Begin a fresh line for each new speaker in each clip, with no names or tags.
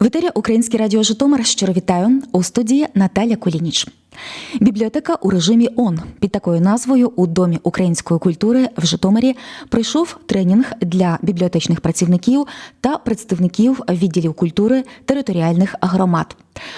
В етері Українське радіо Житомир щиро вітаю у студії Наталя Кулініч. Бібліотека у режимі ОН під такою назвою у Домі української культури в Житомирі пройшов тренінг для бібліотечних працівників та представників відділів культури територіальних громад.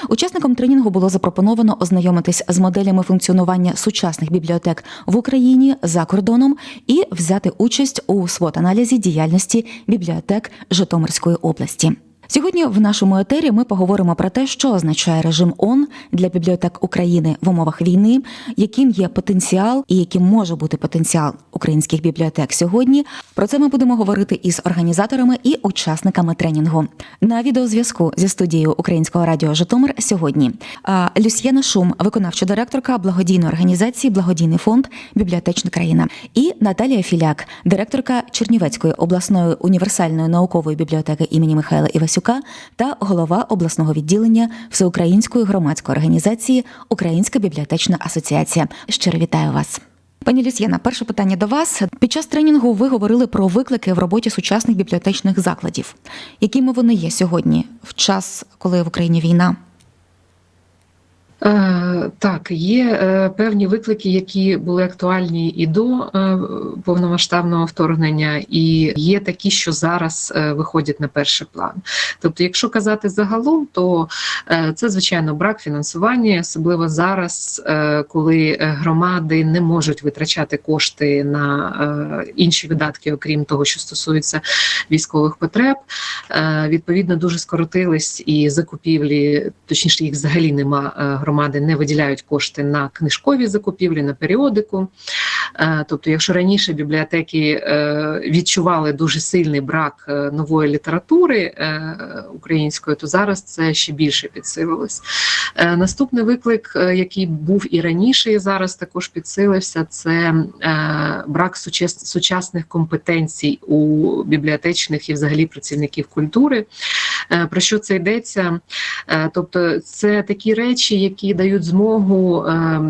Учасникам тренінгу було запропоновано ознайомитись з моделями функціонування сучасних бібліотек в Україні за кордоном і взяти участь у свот-аналізі діяльності бібліотек Житомирської області. Сьогодні в нашому етері ми поговоримо про те, що означає режим ОН для бібліотек України в умовах війни, яким є потенціал і яким може бути потенціал українських бібліотек сьогодні. Про це ми будемо говорити із організаторами і учасниками тренінгу. На відеозв'язку зі студією Українського радіо Житомир сьогодні Люсьєна Шум, виконавча директорка благодійної організації Благодійний фонд Бібліотечна країна і Наталія Філяк, директорка Чернівецької обласної універсальної наукової бібліотеки імені Михайла Івасюка та голова обласного відділення Всеукраїнської громадської організації Українська бібліотечна асоціація. Щиро вітаю вас. Пані Люсьєна, перше питання до вас. Під час тренінгу ви говорили про виклики в роботі сучасних бібліотечних закладів. Якими вони є сьогодні, в час, коли в Україні війна?
Е, Так, є е, певні виклики, які були актуальні і до е, повномасштабного вторгнення, і є такі, що зараз виходять на перший план. Тобто, якщо казати загалом, то це звичайно брак фінансування, особливо зараз, коли громади не можуть витрачати кошти на інші видатки, окрім того, що стосується військових потреб. Відповідно, дуже скоротились і закупівлі, точніше, їх взагалі нема. е, Громади не виділяють кошти на книжкові закупівлі, на періодику. Е, Тобто, якщо раніше бібліотеки е, відчували дуже сильний брак е, нової літератури української, то зараз це ще більше підсилилось. Наступний виклик, який був і раніше, і зараз також підсилився, це брак сучасних компетенцій у бібліотечних і взагалі працівників культури. Е, Про що це йдеться? Е, Тобто, це такі речі, які дають змогу е,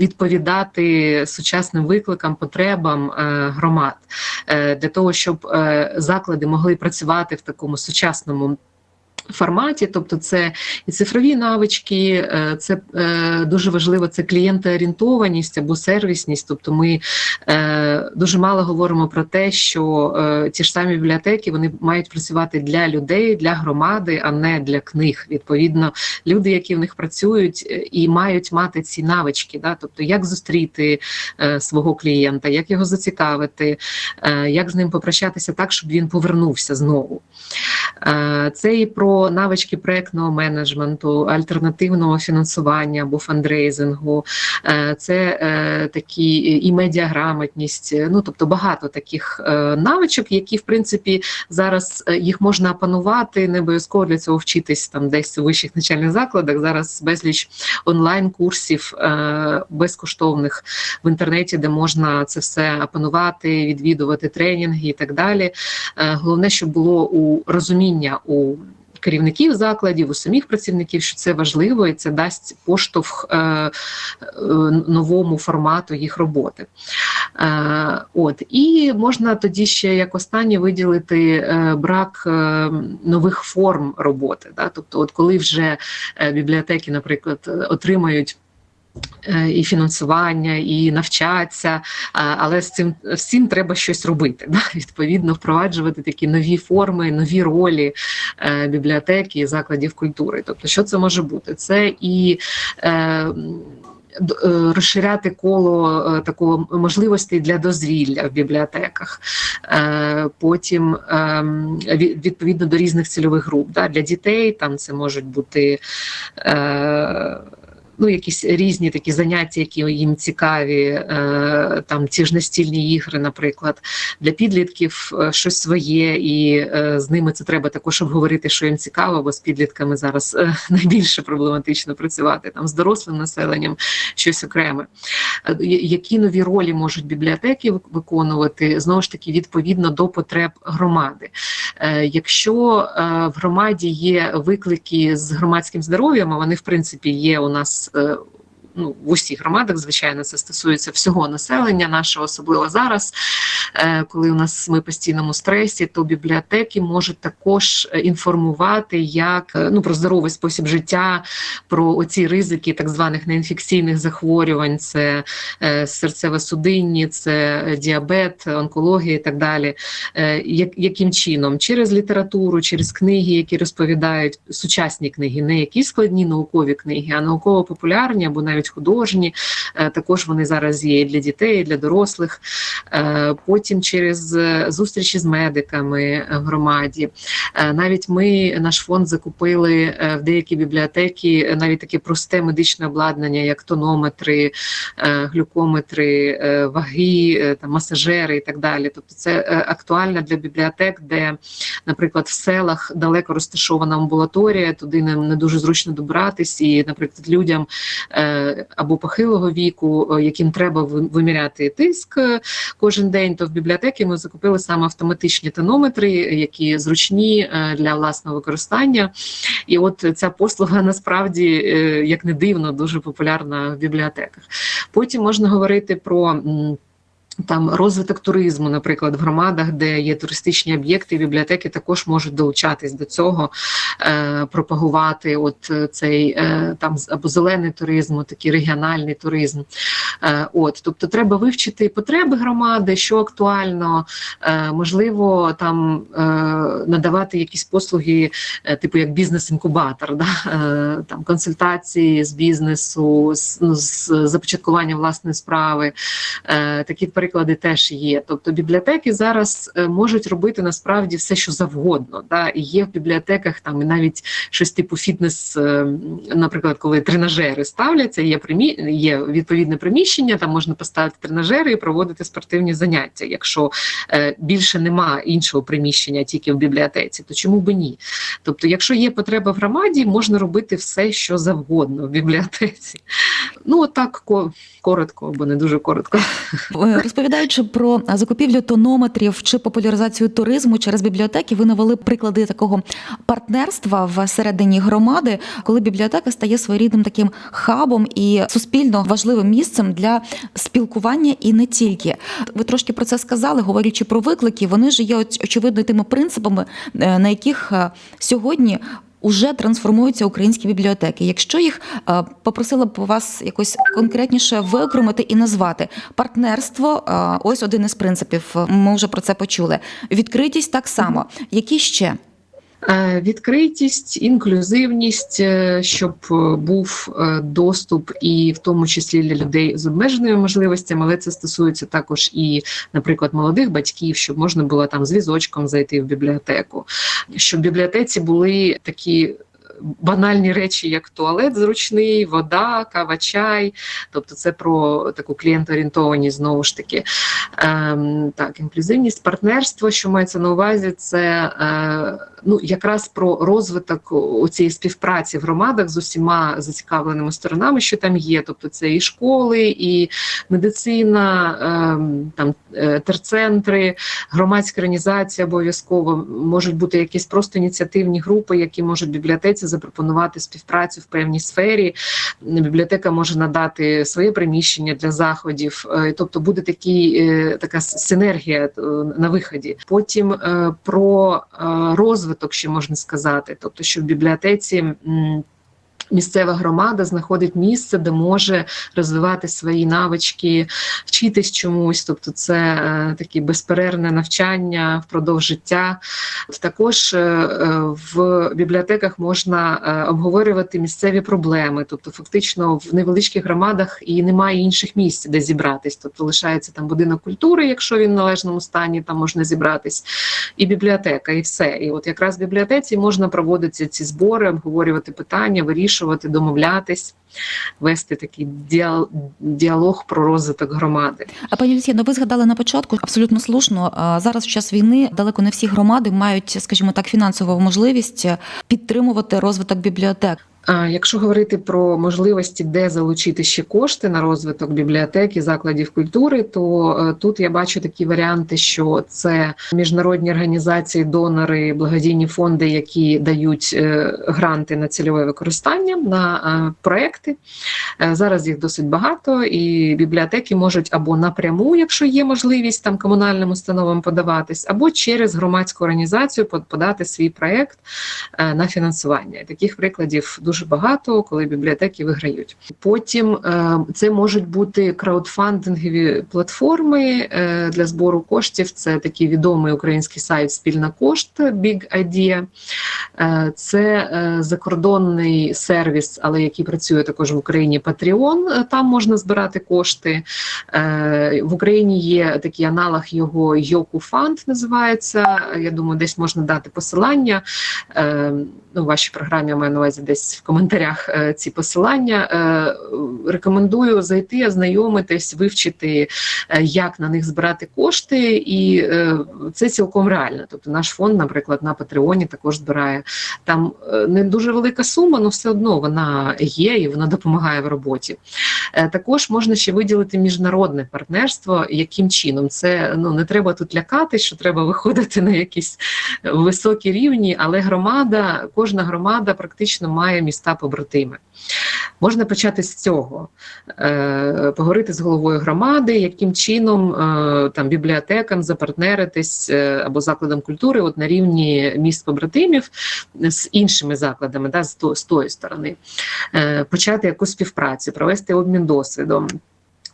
відповідати сучасним викликам, потребам громад для того, щоб заклади могли працювати в такому сучасному. Форматі, тобто це і цифрові навички, е, це е, дуже важливо, це клієнтоорієнтованість або сервісність. Тобто, ми е, дуже мало говоримо про те, що ті ж самі бібліотеки вони мають працювати для людей, для громади, а не для книг. Відповідно, люди, які в них працюють, і мають мати ці навички, да? тобто як зустріти свого клієнта, як його зацікавити, як з ним попрощатися так, щоб він повернувся знову. Це і про навички проектного менеджменту, альтернативного фінансування або фандрейзингу, Е, це е, такі і медіаграмотність. Ну тобто багато таких е, навичок, які в принципі зараз їх можна опанувати, не обов'язково для цього вчитись там десь у вищих навчальних закладах. Зараз безліч онлайн-курсів е, безкоштовних в інтернеті, де можна це все опанувати, відвідувати тренінги і так далі. Головне, щоб було у розуміння у керівників закладів, у самих працівників, що це важливо, і це дасть поштовх е, е, новому формату їх роботи. Е, от і можна тоді ще як останнє виділити брак нових форм роботи. Да? Тобто, от коли вже бібліотеки, наприклад, отримають. Е, І фінансування, і навчаться, але з цим всім треба щось робити. Да? Відповідно, впроваджувати такі нові форми, нові ролі е, бібліотеки і закладів культури. Тобто, що це може бути? Це і е, е, розширяти коло е, такого можливостей для дозвілля в бібліотеках. Е, Потім ем, відповідно до різних цільових груп. Для дітей там це можуть бути. Ну, якісь різні такі заняття, які їм цікаві, е, там ті ж настільні ігри, наприклад, для підлітків е, щось своє, і е, з ними це треба також обговорити, що їм цікаво, бо з підлітками зараз найбільше проблематично працювати там з дорослим населенням, щось окреме. Які нові ролі можуть бібліотеки виконувати знову ж таки відповідно до потреб громади? Якщо в громаді є виклики з громадським здоров'ям, а вони в принципі є у нас е, ну в усіх громадах, звичайно, це стосується всього населення нашого, особливо зараз, е, коли у нас ми постійному стресі, то бібліотеки можуть також е, інформувати як е, ну про здоровий спосіб життя, про оці ризики так званих неінфекційних захворювань, це серцево-судинні, це діабет, онкологія і так далі. Яким чином? Через літературу, через книги, які розповідають сучасні книги, не якісь складні наукові книги, а науково-популярні або навіть художні. Е, також вони зараз є і для дітей, і для дорослих. Е, потім через е, зустрічі з медиками в громаді. Навіть ми, наш фонд, закупили в деякі бібліотеки навіть таке просте медичне обладнання, як тонометри, глюкометри, ваги, там, масажери і так далі. Тобто це актуально для бібліотек, де, наприклад, в селах далеко розташована амбулаторія, туди не, дуже зручно добратись, і, наприклад, людям або похилого віку, е, яким треба виміряти тиск е, кожен день, то в бібліотеки ми закупили саме автоматичні тонометри, які зручні е, для власного використання. І от ця послуга насправді, як не дивно, дуже популярна в бібліотеках. Потім можна говорити про. Там розвиток туризму, наприклад, в громадах, де є туристичні об'єкти, бібліотеки також можуть долучатись до цього, е, пропагувати от е, цей е, там або зелений туризм, такий регіональний туризм. Е, от, тобто, треба вивчити потреби громади, що актуально, е, можливо, там е, надавати якісь послуги, е, типу як бізнес-інкубатор, да? е, там консультації з бізнесу, з, ну, з започаткування власної справи. Е, такі приклади теж є. Тобто бібліотеки зараз е, можуть робити насправді все, що завгодно. Да? І є в бібліотеках там і навіть щось типу фітнес, е, наприклад, коли тренажери ставляться, є примі... є відповідне приміщення, там можна поставити тренажери і проводити спортивні заняття. Якщо е, більше нема іншого приміщення тільки в бібліотеці, то чому би ні? Тобто, якщо є потреба в громаді, можна робити все, що завгодно в бібліотеці. Ну, отак коротко, або не дуже коротко.
Розповідаючи про закупівлю тонометрів чи популяризацію туризму через бібліотеки, ви навели приклади такого партнерства всередині громади, коли бібліотека стає своєрідним таким хабом і суспільно важливим місцем для спілкування і не тільки. Ви трошки про це сказали, говорячи про виклики, вони ж є очевидно тими принципами, е, на яких е, сьогодні. Уже трансформуються українські бібліотеки. Якщо їх е, попросила б вас якось конкретніше виокремити і назвати партнерство, е, ось один із принципів. Ми вже про це почули. Відкритість так само. Які ще?
Е, Відкритість, інклюзивність, е, щоб е, був доступ, і в тому числі для людей з обмеженими можливостями, але це стосується також і, наприклад, молодих батьків, щоб можна було там з візочком зайти в бібліотеку, щоб в бібліотеці були такі. Банальні речі, як туалет зручний, вода, кава, чай. Тобто, це про таку клієнтоорієнтованість знову ж таки. Ем, так, інклюзивність, партнерство, що мається на увазі, це е, ну якраз про розвиток цієї співпраці в громадах з усіма зацікавленими сторонами, що там є. Тобто, це і школи, і медицина, ем, там е, терцентри, громадська організація обов'язково можуть бути якісь просто ініціативні групи, які можуть бібліотеці запропонувати співпрацю в певній сфері. Бібліотека може надати своє приміщення для заходів, е, тобто буде такий, е, така синергія е, на виході. Потім про розвиток ще можна сказати, тобто, що в бібліотеці. Місцева громада знаходить місце, де може розвивати свої навички, вчитись чомусь, тобто це е, таке безперервне навчання впродовж життя. Також е, е, в бібліотеках можна е, обговорювати місцеві проблеми, тобто фактично в невеличких громадах і немає інших місць, де зібратись. Тобто лишається там будинок культури, якщо він в належному стані, там можна зібратись, і бібліотека, і все. І от якраз в бібліотеці можна проводити ці збори, обговорювати питання, вирішувати, домовлятись, вести такий діал- діалог про розвиток громади.
А пані Люсія, ну ви згадали на початку абсолютно слушно. Зараз в час війни далеко не всі громади мають, скажімо так, фінансову можливість підтримувати розвиток бібліотек.
Якщо говорити про можливості, де залучити ще кошти на розвиток бібліотек і закладів культури, то е, тут я бачу такі варіанти, що це міжнародні організації, донори, благодійні фонди, які дають е, гранти на цільове використання на е, проекти. Зараз їх досить багато, і бібліотеки можуть або напряму, якщо є можливість там комунальним установам подаватись, або через громадську організацію под- подати свій проект на фінансування. Таких прикладів дуже багато, коли бібліотеки виграють. Потім е, це можуть бути краудфандингові платформи е, для збору коштів. Це такий відомий український сайт Спільна кошт Big Idea. Е, Це закордонний сервіс, але який працює також в Україні. Patreon. Там можна збирати кошти. В Україні є такий аналог його Йоку Фанд називається. Я думаю, десь можна дати посилання. Ну, в вашій програмі я маю на увазі десь в коментарях е, ці посилання. Е, Рекомендую зайти, ознайомитись, вивчити, е, як на них збирати кошти, і це цілком реально. Тобто, наш фонд, наприклад, на Патреоні також збирає там не дуже велика сума, але все одно вона є і вона допомагає в роботі. Також можна ще виділити міжнародне партнерство. Яким чином це ну не треба тут лякати, що треба виходити на якісь високі рівні, але громада, кожна громада практично має міста побратими. Можна почати з цього, е, поговорити з головою громади, яким чином е, там бібліотекам запартнеритись е, або закладам культури, от на рівні міст побратимів з іншими закладами, да, з, то, з тої сторони, почати якусь співпрацю, провести обмін досвідом.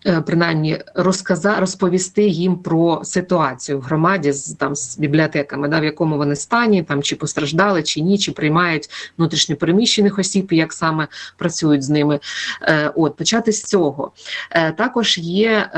Е, Принаймні розказа, розповісти їм про ситуацію в громаді з там з бібліотеками, да, в якому вони стані, там чи постраждали, чи ні, чи приймають внутрішньопереміщених осіб, як саме працюють з ними. Е, От почати з цього. Е, Також є.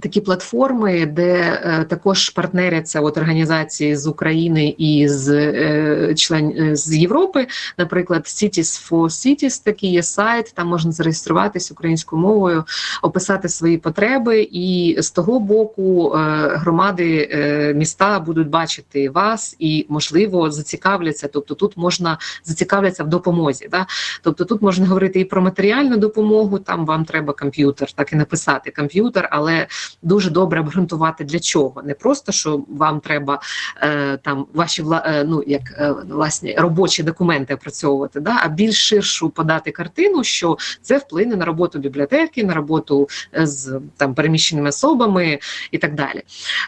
Такі платформи, де е, також партнеряться от організації з України і з е, член е, з Європи, наприклад, Cities for Cities, такий є сайт, там можна зареєструватись українською мовою, описати свої потреби, і з того боку е, громади е, міста будуть бачити вас і, можливо, зацікавляться. Тобто тут можна зацікавляться в допомозі. Да? Тобто тут можна говорити і про матеріальну допомогу. Там вам треба комп'ютер, так і написати комп'ютер, але дуже добре обґрунтувати для чого. Не просто що вам треба е, там ваші вла, е, ну як е, власні робочі документи опрацьовувати, да? а більш ширшу подати картину, що це вплине на роботу бібліотеки, на роботу е, з там переміщеними особами і так далі.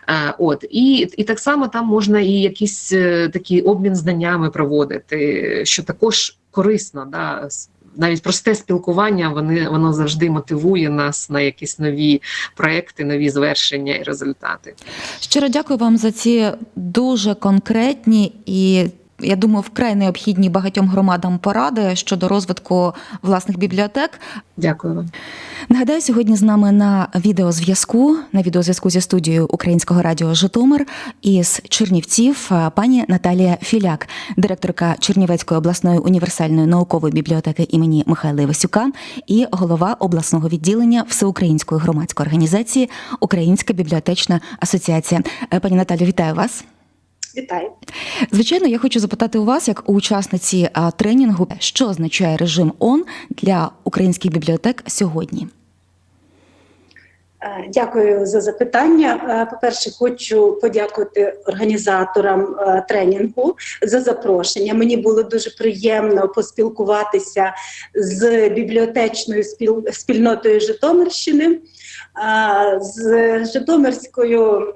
Е, от і, і так само там можна і якийсь е, такий обмін знаннями проводити, що також корисно. Да? Навіть просте спілкування вони воно завжди мотивує нас на якісь нові проекти, нові звершення і результати.
Щиро дякую вам за ці дуже конкретні і. Я думаю, вкрай необхідні багатьом громадам поради щодо розвитку власних бібліотек.
Дякую вам.
Нагадаю, сьогодні з нами на відеозв'язку, на відеозв'язку зі студією Українського радіо Житомир із Чернівців е, пані Наталія Філяк, директорка Чернівецької обласної універсальної наукової бібліотеки імені Михайла Івасюка і голова обласного відділення Всеукраїнської громадської організації Українська бібліотечна асоціація. Е, Пані Наталю, вітаю вас.
Вітаю.
Звичайно, я хочу запитати у вас, як у учасниці тренінгу, що означає режим ОН для українських бібліотек сьогодні.
Е, Дякую за запитання. Е, По-перше, хочу подякувати організаторам е, тренінгу за запрошення. Мені було дуже приємно поспілкуватися з бібліотечною спіл- спільнотою Житомирщини, з Житомирською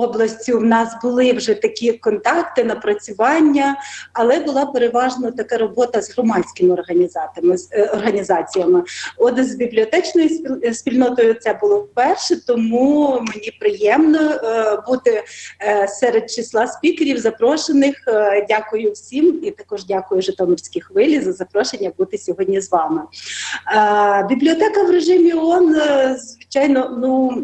областю. В нас були вже такі контакти, напрацювання, але була переважно така робота з громадськими організаціями. е, організаціями. От з бібліотечною спільнотою це було вперше, тому мені приємно е, бути е, серед числа спікерів, запрошених. Е, Дякую всім і також дякую Житомирській хвилі за запрошення бути сьогодні з вами. Е, Бібліотека в режимі ООН, е, звичайно, ну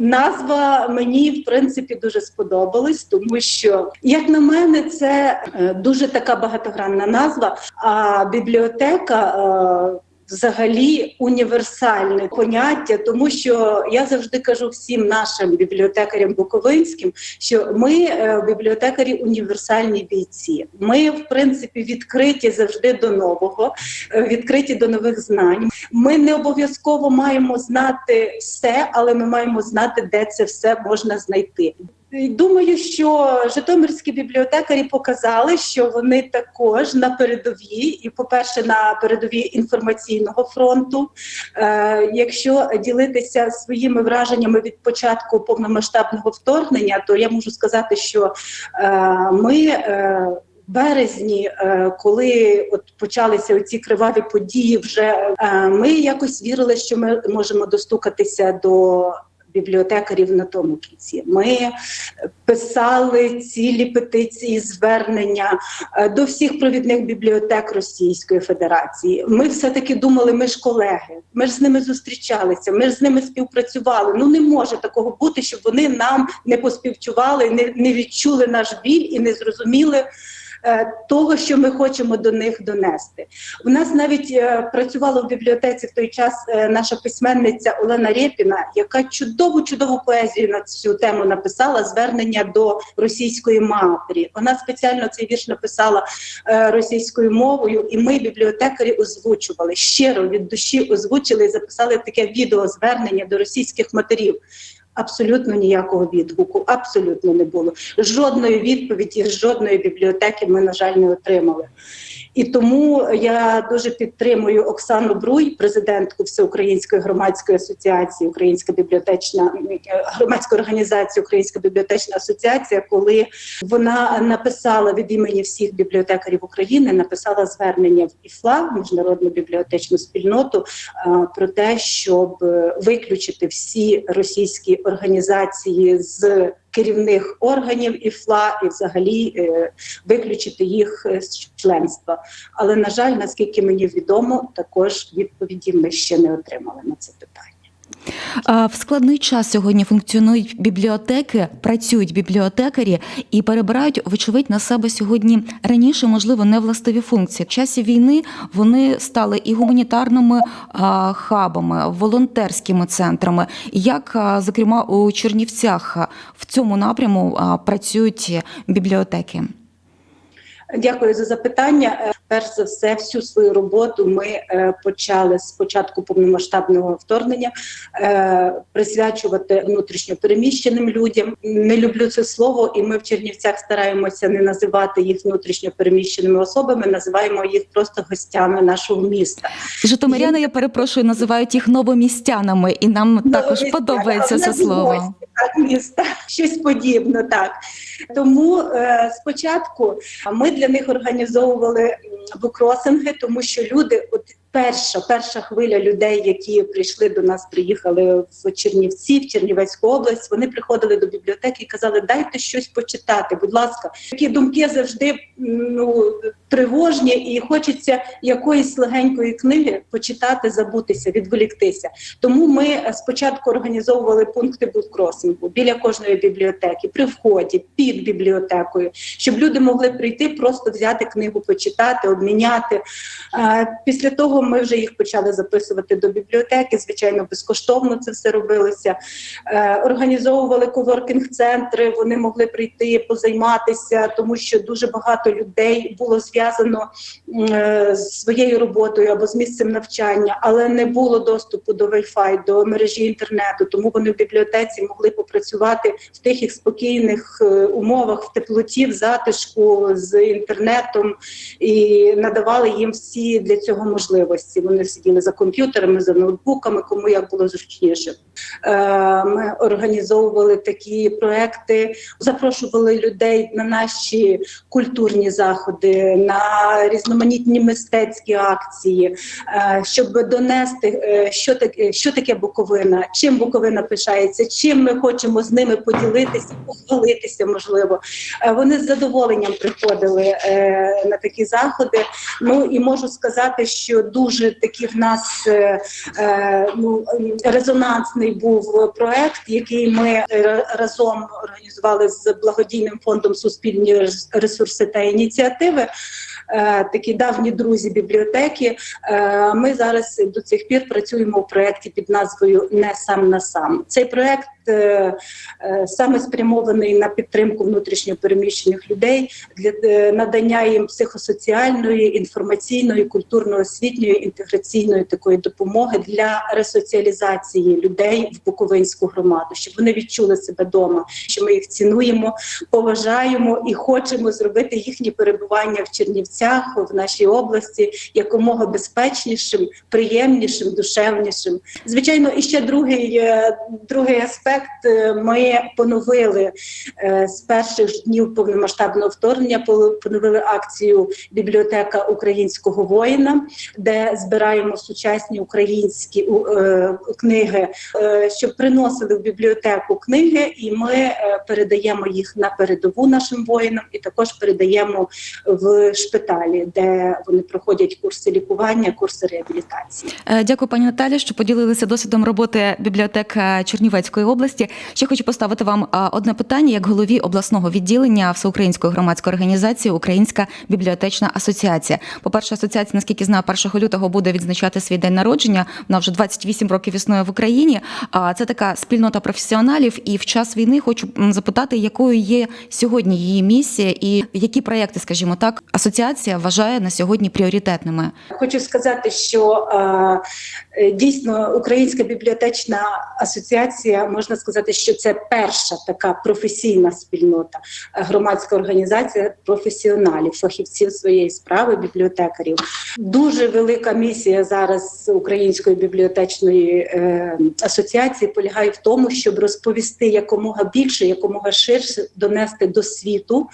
назва мені в принципі дуже сподобалось, тому що, як на мене, це е, дуже така багатогранна назва. А бібліотека. Взагалі універсальне поняття, тому що я завжди кажу всім нашим бібліотекарям буковинським, що ми е, бібліотекарі універсальні бійці. Ми, в принципі, відкриті завжди до нового, е, відкриті до нових знань. Ми не обов'язково маємо знати все, але ми маємо знати, де це все можна знайти. Думаю, що житомирські бібліотекарі показали, що вони також на передовій, і, по-перше, на передовій інформаційного фронту. Е, якщо ділитися своїми враженнями від початку повномасштабного вторгнення, то я можу сказати, що е, ми. Е, в Березні, коли от почалися ці криваві події, вже ми якось вірили, що ми можемо достукатися до бібліотекарів на тому кінці. Ми писали цілі петиції, звернення е, до всіх провідних бібліотек Російської Федерації. Ми все-таки думали, ми ж колеги, ми ж з ними зустрічалися, ми ж з ними співпрацювали. Ну не може такого бути, щоб вони нам не поспівчували, не, не відчули наш біль і не зрозуміли. Е, Того, що ми хочемо до них донести, у нас навіть е, працювала в бібліотеці в той час е, наша письменниця Олена Рєпіна, яка чудову чудову поезію на цю тему написала звернення до російської матері. Вона спеціально цей вірш написала російською мовою, і ми, бібліотекарі, озвучували щиро від душі озвучили і записали таке відеозвернення до російських матерів. Абсолютно ніякого відгуку, абсолютно не було. Жодної відповіді жодної бібліотеки ми, на жаль, не отримали. І тому я дуже підтримую Оксану Бруй, президентку Всеукраїнської громадської асоціації, Українська бібліотечна громадська організація Українська бібліотечна асоціація, коли вона написала від імені всіх бібліотекарів України, написала звернення в ІФЛА, міжнародну бібліотечну спільноту, е, про те, щоб е, виключити всі російські організації з керівних органів ІФЛА і взагалі е, виключити їх е, з членства. Але на жаль, наскільки мені відомо, також відповіді ми ще не отримали на це питання.
В складний час сьогодні функціонують бібліотеки, працюють бібліотекарі і перебирають, вочевидь, на себе сьогодні раніше, можливо, не властиві функції. В часі війни вони стали і гуманітарними хабами, волонтерськими центрами. Як, зокрема, у Чернівцях в цьому напряму працюють бібліотеки?
Дякую за запитання. Перш за все, всю свою роботу ми е, почали з початку повномасштабного вторгнення е, присвячувати внутрішньо переміщеним людям. Не люблю це слово, і ми в Чернівцях стараємося не називати їх внутрішньо переміщеними особами, називаємо їх просто гостями нашого міста.
Житомиряни, я перепрошую, називають їх новомістянами, і нам також подобається це слово.
Міста, щось подібне, так. Тому е, спочатку ми для них організовували букросинги, тому що люди, от перша, перша хвиля людей, які прийшли до нас, приїхали в Чернівці, в Чернівецьку область, вони приходили до бібліотеки і казали, дайте щось почитати, будь ласка. Такі думки завжди ну, тривожні, і хочеться якоїсь легенької книги почитати, забутися, відволіктися. Тому ми спочатку організовували пункти буккросингу біля кожної бібліотеки, при вході, під бібліотекою, щоб люди могли прийти, просто взяти книгу, почитати, обміняти. Після того ми вже їх почали записувати до бібліотеки. Звичайно, безкоштовно це все робилося. Е, Організовували коворкінг-центри, вони могли прийти, позайматися, тому що дуже багато людей було зв'язано е, з своєю роботою або з місцем навчання, але не було доступу до Wi-Fi, до мережі інтернету. Тому вони в бібліотеці могли попрацювати в тихих спокійних е, умовах, в теплоті, в затишку з інтернетом і надавали їм всі для цього можливості. Вони сиділи за комп'ютерами, за ноутбуками, кому як було зручніше. Е, Ми організовували такі проекти, запрошували людей на наші культурні заходи, на різноманітні мистецькі акції, е, щоб донести, е, що таке, що таке Буковина, чим Буковина пишається, чим ми хочемо з ними поділитися, похвалитися, можливо. Вони з задоволенням приходили на такі заходи. Ну і можу сказати, що дуже такий в нас е, е, ну, резонансний був проект, який ми е, разом організували з благодійним фондом суспільні рес- ресурси та ініціативи. Е, Такі давні друзі бібліотеки. Е, Ми зараз до цих пір працюємо в проєкті під назвою Не сам на сам. Цей проєкт е, саме спрямований на підтримку внутрішньопереміщених людей для надання їм психосоціальної, інформаційної, культурно-освітньої, інтеграційної такої допомоги для ресоціалізації людей в Буковинську громаду, щоб вони відчули себе вдома, що ми їх цінуємо, поважаємо і хочемо зробити їхнє перебування в Чернівцях в нашій області якомога безпечнішим, приємнішим, душевнішим. Звичайно, і ще другий, е, другий аспект. е, Ми поновили е, з перших днів повномасштабного вторгнення. Поновили акцію бібліотека українського воїна, де збираємо сучасні українські книги, щоб приносили в бібліотеку книги, і ми передаємо їх на передову нашим воїнам, і також передаємо в шпиталі, де вони проходять курси лікування, курси реабілітації.
Е, Дякую, пані Наталі, що поділилися досвідом роботи бібліотек е, Чернівецької області. Ще хочу поставити вам одне питання як голові обласного відділення Всеукраїнської громадської організації Українська бібліотечна асоціація. По-перше, асоціація, наскільки знаю, 1 лютого буде відзначати свій день народження. Вона вже 28 років існує в Україні. А це така спільнота професіоналів. І в час війни хочу запитати, якою є сьогодні її місія, і які проекти, скажімо так, асоціація вважає на сьогодні пріоритетними.
Хочу сказати, що е, е, дійсно Українська бібліотечна асоціація можна сказати, що це перша така професійна спільнота, е, громадська організація професіоналів, фахівців своєї справи, бібліотекарів. Дуже велика місія зараз Української бібліотечної асоціації полягає в тому, щоб розповісти якомога більше, якомога ширше донести до світу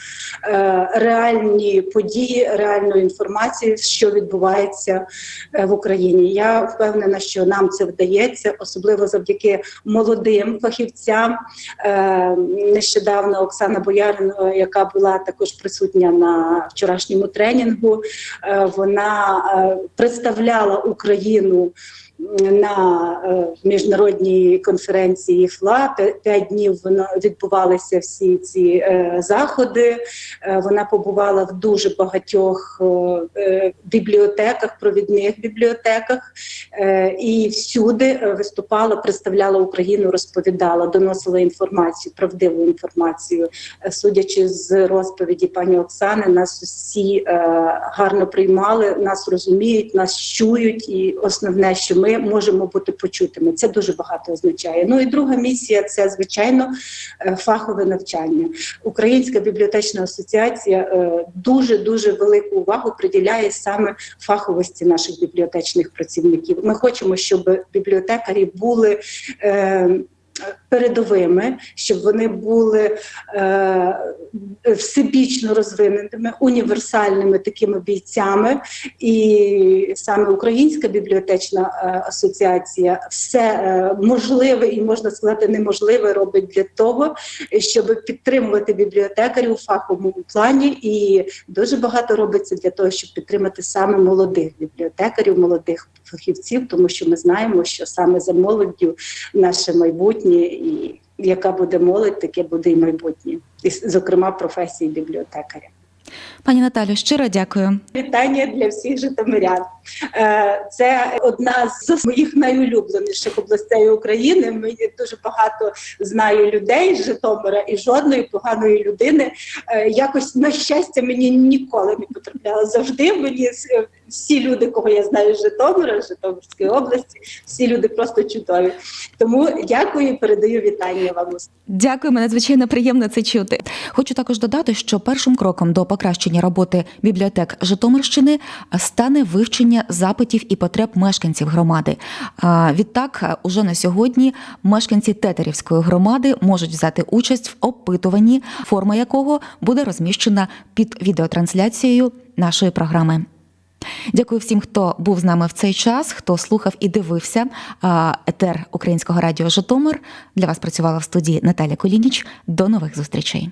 реальні події, реальну інформацію, що відбувається е, в Україні. Я впевнена, що нам це вдається, особливо завдяки молодим фахівцям. Е, Нещодавно Оксана Боярин, е, яка була також присутня на вчорашньому тренінгу, вона представляла Україну на е, міжнародній конференції ФЛА. П'ять днів відбувалися всі ці е, заходи. Е, Вона побувала в дуже багатьох бібліотеках, провідних бібліотеках, і всюди виступала, представляла Україну, розповідала, доносила інформацію, правдиву інформацію. Судячи з розповіді пані Оксани, нас усі гарно приймали, нас розуміють, нас чують, і основне, що ми можемо бути почутими. Це дуже багато означає. Ну і друга місія це звичайно е, фахове навчання. Українська бібліотечна асоціація дуже дуже велику увагу приділяє саме фаховості наших бібліотечних працівників. Ми хочемо, щоб бібліотекарі були. Передовими, щоб вони були е, всебічно розвиненими, універсальними такими бійцями, і саме Українська бібліотечна е, асоціація все е, можливе і можна сказати неможливе робить для того, щоб підтримувати бібліотекарів у фаховому плані, і дуже багато робиться для того, щоб підтримати саме молодих бібліотекарів, молодих фахівців, тому що ми знаємо, що саме за молоддю наше майбутнє, і яка буде молодь, таке буде і майбутнє, і зокрема професії бібліотекаря.
Пані Наталю, щиро дякую.
Вітання для всіх житомирян. Е, Це одна з моїх найулюбленіших областей України. Мені дуже багато знаю людей з Житомира і жодної поганої людини. е, Якось на щастя мені ніколи не потрапляло. Завжди мені всі люди, кого я знаю з Житомира, з Житомирської області, всі люди просто чудові. Тому дякую і передаю вітання вам.
Дякую, мене надзвичайно приємно це чути. Хочу також додати, що першим кроком до покращення роботи бібліотек Житомирщини стане вивчення запитів і потреб мешканців громади. Відтак, уже на сьогодні мешканці Тетерівської громади можуть взяти участь в опитуванні, форма якого буде розміщена під відеотрансляцією нашої програми. Дякую всім, хто був з нами в цей час, хто слухав і дивився етер Українського радіо Житомир. Для вас працювала в студії Наталя Колініч. До нових зустрічей.